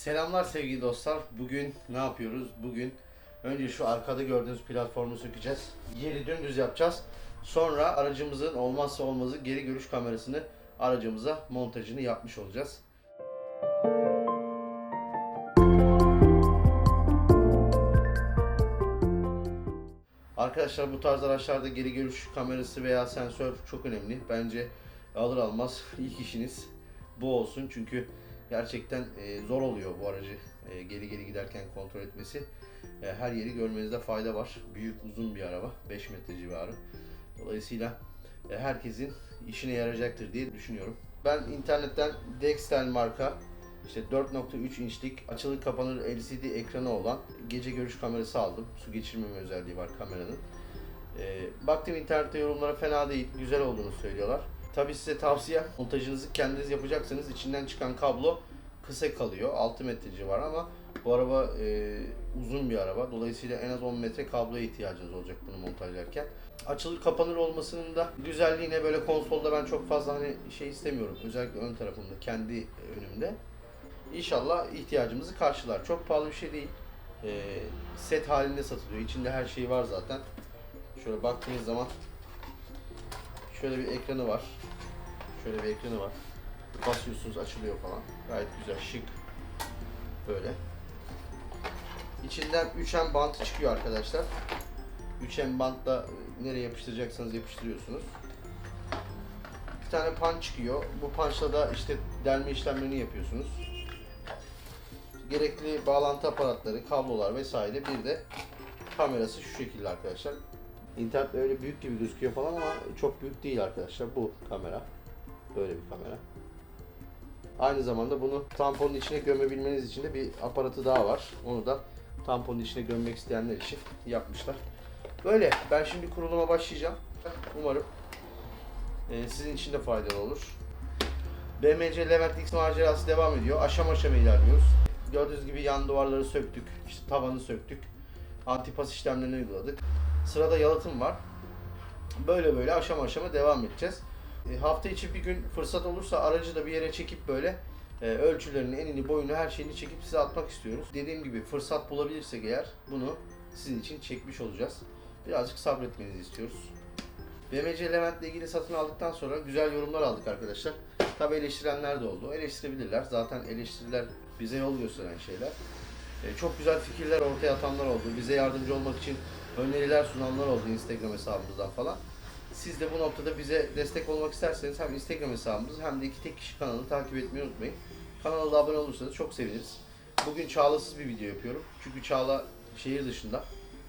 Selamlar sevgili dostlar. Bugün ne yapıyoruz? Bugün önce şu arkada gördüğünüz platformu sökeceğiz. Yeri dümdüz yapacağız. Sonra aracımızın olmazsa olmazı geri görüş kamerasını aracımıza montajını yapmış olacağız. Arkadaşlar bu tarz araçlarda geri görüş kamerası veya sensör çok önemli. Bence alır almaz ilk işiniz bu olsun. Çünkü gerçekten e, zor oluyor bu aracı e, geri geri giderken kontrol etmesi. E, her yeri görmenizde fayda var. Büyük uzun bir araba. 5 metre civarı. Dolayısıyla e, herkesin işine yarayacaktır diye düşünüyorum. Ben internetten Dextel marka işte 4.3 inçlik açılır kapanır LCD ekranı olan gece görüş kamerası aldım. Su geçirmeme özelliği var kameranın. Ee, baktım internette yorumlara fena değil, güzel olduğunu söylüyorlar. Tabii size tavsiye montajınızı kendiniz yapacaksanız içinden çıkan kablo kısa kalıyor. 6 metre civarı ama bu araba e, uzun bir araba. Dolayısıyla en az 10 metre kabloya ihtiyacınız olacak bunu montajlarken. Açılır kapanır olmasının da güzelliğine böyle konsolda ben çok fazla hani şey istemiyorum. Özellikle ön tarafımda, kendi önümde. İnşallah ihtiyacımızı karşılar. Çok pahalı bir şey değil. Ee, set halinde satılıyor. İçinde her şey var zaten. Şöyle baktığınız zaman şöyle bir ekranı var. Şöyle bir ekranı var. Basıyorsunuz açılıyor falan. Gayet güzel, şık. Böyle. İçinden 3M bant çıkıyor arkadaşlar. 3M bantla nereye yapıştıracaksanız yapıştırıyorsunuz. Bir tane punch çıkıyor. Bu punchla da işte delme işlemlerini yapıyorsunuz gerekli bağlantı aparatları, kablolar vesaire bir de kamerası şu şekilde arkadaşlar. İnternet öyle büyük gibi gözüküyor falan ama çok büyük değil arkadaşlar. Bu kamera. Böyle bir kamera. Aynı zamanda bunu tamponun içine gömebilmeniz için de bir aparatı daha var. Onu da tamponun içine gömmek isteyenler için yapmışlar. Böyle. Ben şimdi kuruluma başlayacağım. Umarım e, sizin için de faydalı olur. BMC Levent X macerası devam ediyor. Aşama aşama ilerliyoruz. Gördüğünüz gibi yan duvarları söktük, işte tavanı söktük, antipas işlemlerini uyguladık. Sırada yalıtım var. Böyle böyle aşama aşama devam edeceğiz. E, hafta içi bir gün fırsat olursa aracı da bir yere çekip böyle e, ölçülerini, enini, boyunu, her şeyini çekip size atmak istiyoruz. Dediğim gibi fırsat bulabilirsek eğer bunu sizin için çekmiş olacağız. Birazcık sabretmenizi istiyoruz. BMC Levent'le ilgili satın aldıktan sonra güzel yorumlar aldık arkadaşlar. Tabi eleştirenler de oldu. Eleştirebilirler. Zaten eleştiriler bize yol gösteren şeyler. E, çok güzel fikirler ortaya atanlar oldu. Bize yardımcı olmak için öneriler sunanlar oldu Instagram hesabımızdan falan. Siz de bu noktada bize destek olmak isterseniz hem Instagram hesabımızı hem de iki tek kişi kanalı takip etmeyi unutmayın. Kanala da abone olursanız çok seviniriz. Bugün Çağla'sız bir video yapıyorum. Çünkü Çağla şehir dışında.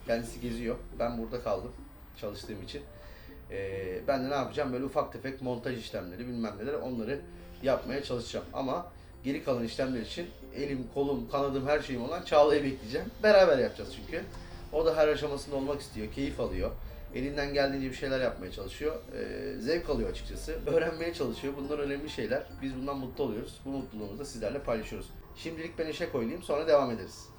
Kendisi geziyor. Ben burada kaldım çalıştığım için. Ee, ben de ne yapacağım? Böyle ufak tefek montaj işlemleri bilmem neler onları yapmaya çalışacağım. Ama geri kalan işlemler için elim, kolum, kanadım her şeyim olan Çağla'yı bekleyeceğim. Beraber yapacağız çünkü. O da her aşamasında olmak istiyor, keyif alıyor. Elinden geldiğince bir şeyler yapmaya çalışıyor. Ee, zevk alıyor açıkçası. Öğrenmeye çalışıyor. Bunlar önemli şeyler. Biz bundan mutlu oluyoruz. Bu mutluluğumuzu da sizlerle paylaşıyoruz. Şimdilik ben işe koyulayım sonra devam ederiz.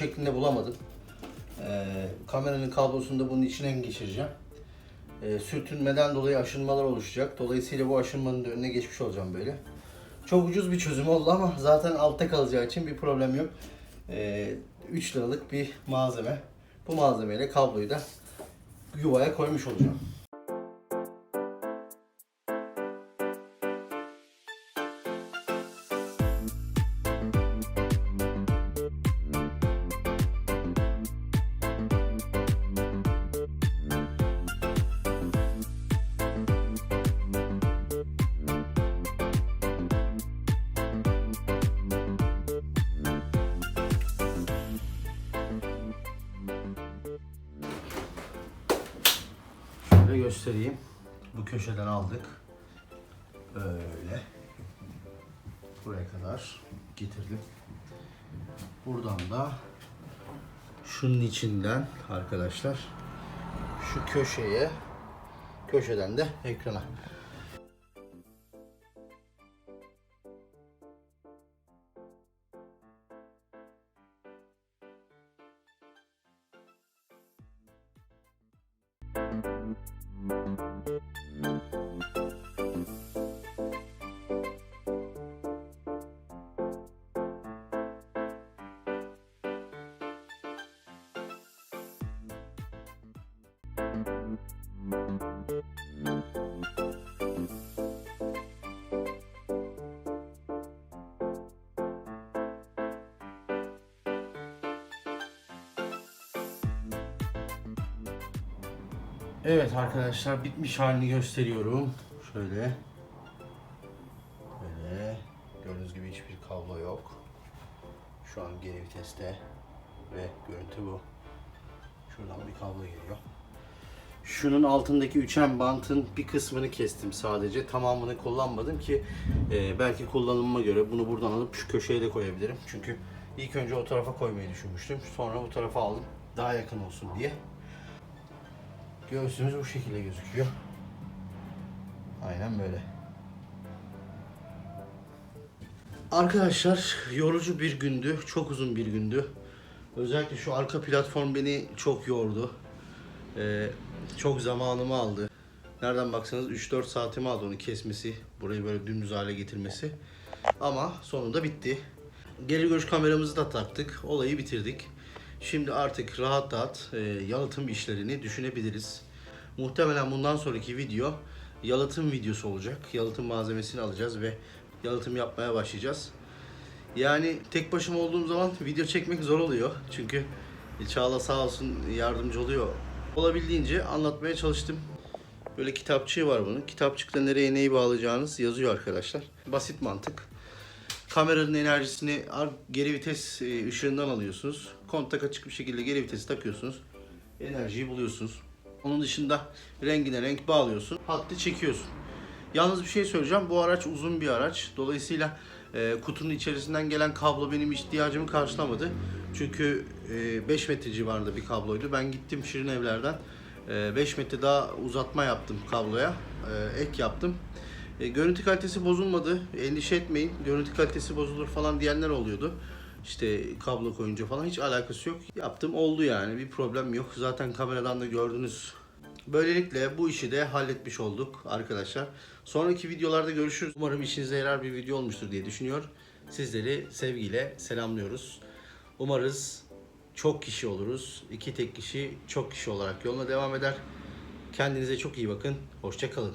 Şeklinde bulamadım. Ee, kameranın kablosunu da bunun içine geçireceğim. Ee, sürtünmeden dolayı aşınmalar oluşacak. Dolayısıyla bu aşınmanın da önüne geçmiş olacağım böyle. Çok ucuz bir çözüm oldu ama zaten altta kalacağı için bir problem yok. Ee, 3 liralık bir malzeme. Bu malzemeyle kabloyu da yuvaya koymuş olacağım. Şöyle göstereyim. Bu köşeden aldık. Böyle. Buraya kadar getirdim. Buradan da şunun içinden arkadaşlar şu köşeye köşeden de ekrana. Evet arkadaşlar bitmiş halini gösteriyorum. Şöyle. Böyle. Gördüğünüz gibi hiçbir kablo yok. Şu an geri viteste ve görüntü bu. Şuradan bir kablo geliyor. Şunun altındaki üçen bantın bir kısmını kestim sadece. Tamamını kullanmadım ki e, belki kullanımıma göre bunu buradan alıp şu köşeye de koyabilirim. Çünkü ilk önce o tarafa koymayı düşünmüştüm. Sonra bu tarafa aldım. Daha yakın olsun diye. Göğsümüz bu şekilde gözüküyor. Aynen böyle. Arkadaşlar yorucu bir gündü. Çok uzun bir gündü. Özellikle şu arka platform beni çok yordu. Ee, çok zamanımı aldı. Nereden baksanız 3-4 saatimi aldı onu kesmesi. Burayı böyle dümdüz hale getirmesi. Ama sonunda bitti. Geri görüş kameramızı da taktık. Olayı bitirdik. Şimdi artık rahat rahat e, yalıtım işlerini düşünebiliriz. Muhtemelen bundan sonraki video yalıtım videosu olacak. Yalıtım malzemesini alacağız ve yalıtım yapmaya başlayacağız. Yani tek başıma olduğum zaman video çekmek zor oluyor. Çünkü Çağla sağ olsun yardımcı oluyor. Olabildiğince anlatmaya çalıştım. Böyle kitapçığı var bunun. Kitapçıkta nereye neyi bağlayacağınız yazıyor arkadaşlar. Basit mantık. Kameranın enerjisini geri vites e, ışığından alıyorsunuz. Kontak açık bir şekilde geri vitesi takıyorsunuz. Enerjiyi buluyorsunuz. Onun dışında rengine renk bağlıyorsun. Hattı çekiyorsun. Yalnız bir şey söyleyeceğim. Bu araç uzun bir araç. Dolayısıyla e, kutunun içerisinden gelen kablo benim ihtiyacımı karşılamadı. Çünkü e, 5 metre civarında bir kabloydu. Ben gittim Şirin Evler'den 5 metre daha uzatma yaptım kabloya. E, ek yaptım. E, görüntü kalitesi bozulmadı. Endişe etmeyin. Görüntü kalitesi bozulur falan diyenler oluyordu. İşte kablo koyunca falan hiç alakası yok. Yaptım oldu yani. Bir problem yok. Zaten kameradan da gördünüz. Böylelikle bu işi de halletmiş olduk arkadaşlar. Sonraki videolarda görüşürüz. Umarım işinize yarar bir video olmuştur diye düşünüyor. Sizleri sevgiyle selamlıyoruz. Umarız çok kişi oluruz. İki tek kişi çok kişi olarak yoluna devam eder. Kendinize çok iyi bakın. Hoşça kalın.